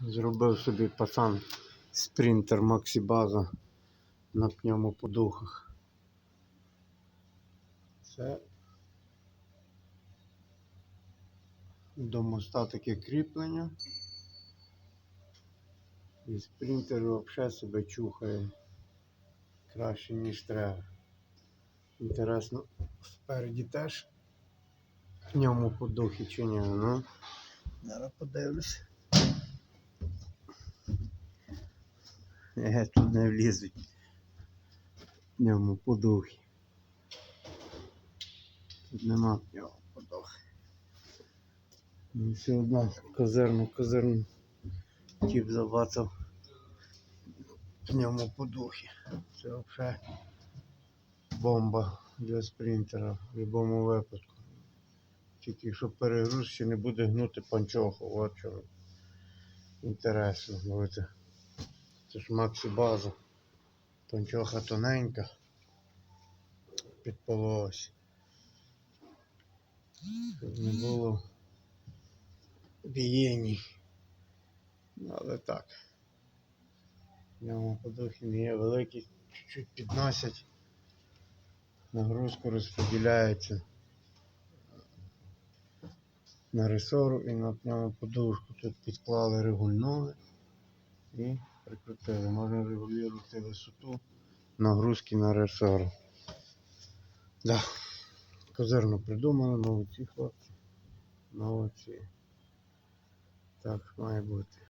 Зробив собі пацан спринтер Максі База на пневмоподухах. Це до моста таке кріплення. І спринтер взагалі себе чухає краще, ніж треба. Інтересно, спереді теж пневмоподухи чи ні, ну. Зараз подивлюсь. Тут не влізуть. Пневмоподухи. Тут нема пневмоподухи. Ну, все одно козирну, козирну тіп забацав пневмоподухи. Це взагалі бомба для спринтера в будь-якому випадку. Тільки якщо перегруз ще не буде гнути панчоху, от чого інтересно. Бо це, ж Максі. Панчоха тоненька. Підполось. Щоб не було бієній. Але так. В ньому подухи не є великі, чуть-чуть підносять. Нагрузку розподіляється на ресору і на пневмоподушку. Тут підклали, регульнули і прикрутили. Можна регулювати висоту нагрузки на ресор. Да. Козирно придумали, молодці хлопці. Молодці. Так має бути.